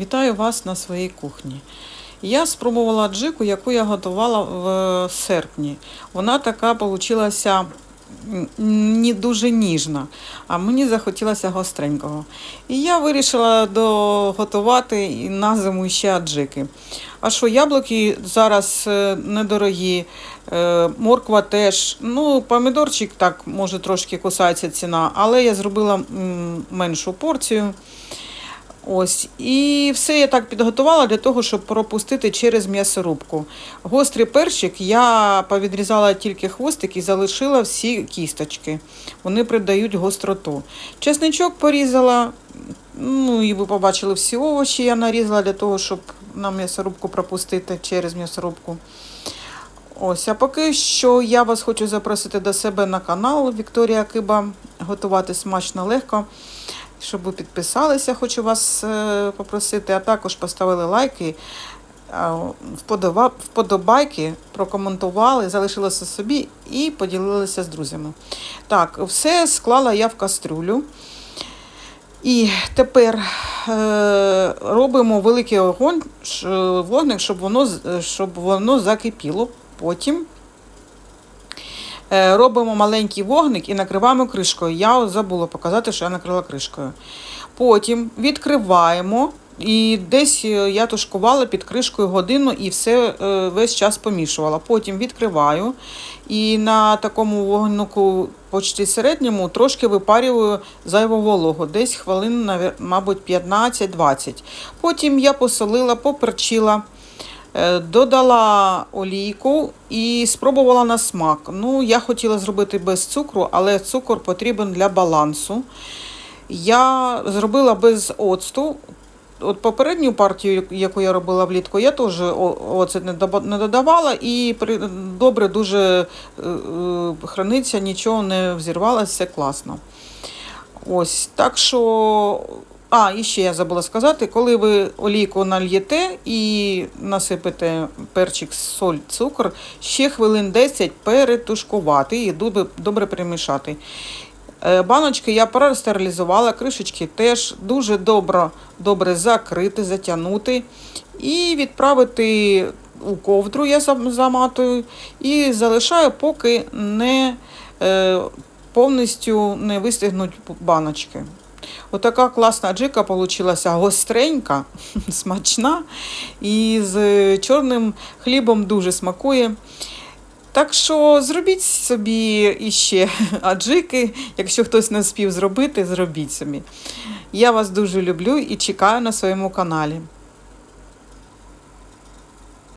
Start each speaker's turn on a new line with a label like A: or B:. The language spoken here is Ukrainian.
A: Вітаю вас на своїй кухні. Я спробувала джику, яку я готувала в серпні. Вона така вийшла не дуже ніжна, а мені захотілося гостренького. І я вирішила доготувати на зиму ще аджики. А що, яблуки зараз е, недорогі, е, морква теж. Ну, помідорчик так, може, трошки кусається ціна, але я зробила меншу порцію. Ось, і все я так підготувала для того, щоб пропустити через м'ясорубку. Гострий перчик я повідрізала тільки хвостик і залишила всі кісточки. Вони придають гостроту. Чесничок порізала, ну і ви побачили всі овочі, я нарізала для того, щоб на м'ясорубку пропустити через м'ясорубку. Ось, а поки що я вас хочу запросити до себе на канал Вікторія Киба. Готувати смачно легко. Щоб ви підписалися, хочу вас е, попросити, а також поставили лайки, вподобайки, прокоментували, залишилося собі і поділилися з друзями. Так, все склала я в кастрюлю. І тепер е, робимо великий огонь, вогник, щоб воно, щоб воно закипіло. Потім Робимо маленький вогник і накриваємо кришкою. Я забула показати, що я накрила кришкою. Потім відкриваємо. І десь е, я тушкувала під кришкою годину і все е, весь час помішувала. Потім відкриваю і на такому вогнику почти середньому трошки випарюю зайву вологу, десь хвилин, мабуть, 15-20. Потім я посолила, поперчила. Е, Додала олійку і спробувала на смак. Ну, я хотіла зробити без цукру, але цукор потрібен для балансу. Я зробила без оцту. От попередню партію, яку я робила влітку, я теж оцет не додавала і добре дуже е, е, храниться, нічого не взірвалося, все класно. Ось, так що. А, і ще я забула сказати, коли ви олійку нальєте і насипете перчик, соль, цукор, ще хвилин 10 перетушкувати і добре, перемішати. Е, Баночки я простерилізувала, кришечки теж дуже добре, добре закрити, затягнути і відправити у ковдру, я заматую, і залишаю, поки не е, повністю не вистигнуть баночки. Отака класна джика получилася гостренька, смачна і з чорним хлібом дуже смакує. Так що зробіть собі іще аджики, якщо хтось не спів зробити, зробіть собі. Я вас дуже люблю і чекаю на своєму каналі.